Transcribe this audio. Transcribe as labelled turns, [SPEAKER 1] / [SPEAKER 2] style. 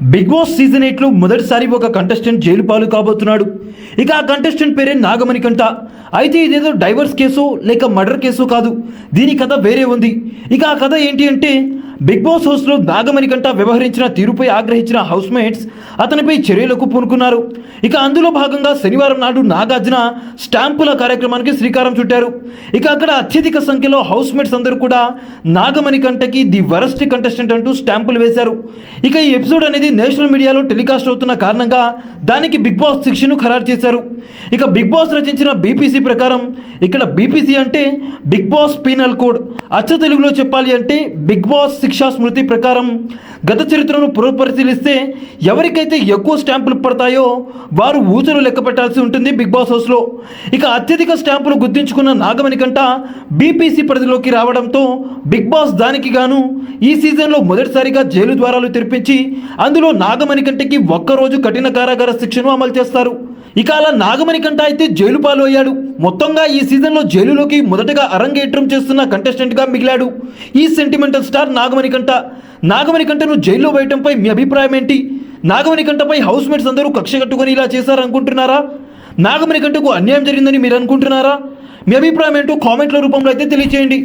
[SPEAKER 1] Big boss season ఎయిట్లో మొదటిసారి ఒక కంటెస్టెంట్ జైలు పాలు కాబోతున్నాడు. ఇక ఆ కంటెస్టెంట్ పేరే నాగమణి కంట అయితే ఇదేదో డైవర్స్ కేసు లేక మర్డర్ కేసు కాదు. దీని కథ వేరే ఉంది. ఇక ఆ కథ ఏంటి అంటే బిగ్ బాస్ హౌస్లో నాగమణి కంట వ్యవహరించిన తీరుపై ఆగ్రహించిన హౌస్ మేట్స్ అతనిపై చర్యలకు పూనుకున్నారు. ఇక అందులో భాగంగా శనివారం నాడు నాగార్జున స్టాంపుల కార్యక్రమానికి శ్రీకారం చుట్టారు. ఇక అక్కడ అత్యధిక సంఖ్యలో హౌస్ మేట్స్ అందరూ కూడా నాగమణి కంటకి ది వరస్ట్ కంటెస్టెంట్ అంటూ స్టాంపులు వేశారు. ఇక ఈ ఎపిసోడ్ అనేది నేషనల్ మీడియాలో టెలికాస్ట్ అవుతున్న కారణంగా దానికి బిగ్ బాస్ శిక్షను ఖరారు చేశారు. ఇక బిగ్ బాస్ రచించిన బీపీసీ ప్రకారం ఇక్కడ బీపీసీ అంటే బిగ్ బాస్ పీనల్ కోడ్. అచ్చ తెలుగులో చెప్పాలి అంటే బిగ్ బాస్ శిక్షా స్మృతి ప్రకారం గత చరిత్రను పునఃపరిశీలిస్తే ఎవరికైతే ఎక్కువ స్టాంపులు పడతాయో వారు ఊచలు లెక్క పెట్టాల్సి ఉంటుంది బిగ్ బాస్ హౌస్లో. ఇక అత్యధిక స్టాంపులు గుర్తించుకున్న నాగమణి కంట బీపీసీ పరిధిలోకి రావడంతో బిగ్ బాస్ దానికి గాను ఈ సీజన్లో మొదటిసారిగా జైలు ద్వారాలు తెరిపించి అందులో నాగమణి కంటకి ఒక్కరోజు కఠిన కారాగార శిక్షను అమలు చేస్తారు. ఇక అలా నాగమణి కంట అయితే జైలు పాలు అయ్యాడు మొత్తంగా ఈ సీజన్లో జైలులోకి మొదటగా అరంగేట్రం చేస్తున్న కంటెస్టెంట్గా మిగిలాడు. ఈ సెంటిమెంటల్ స్టార్ నాగమణి కంట. నాగమణి కంటను జైల్లో వేయటంపై మీ అభిప్రాయం ఏంటి? నాగమణి కంటపై హౌస్మేట్స్ అందరూ కక్ష కట్టుకొని ఇలా చేశారనుకుంటున్నారా? నాగమణి కంటకు అన్యాయం జరిగిందని మీరు అనుకుంటున్నారా? మీ అభిప్రాయం ఏంటో కామెంట్ల రూపంలో అయితే తెలియచేయండి.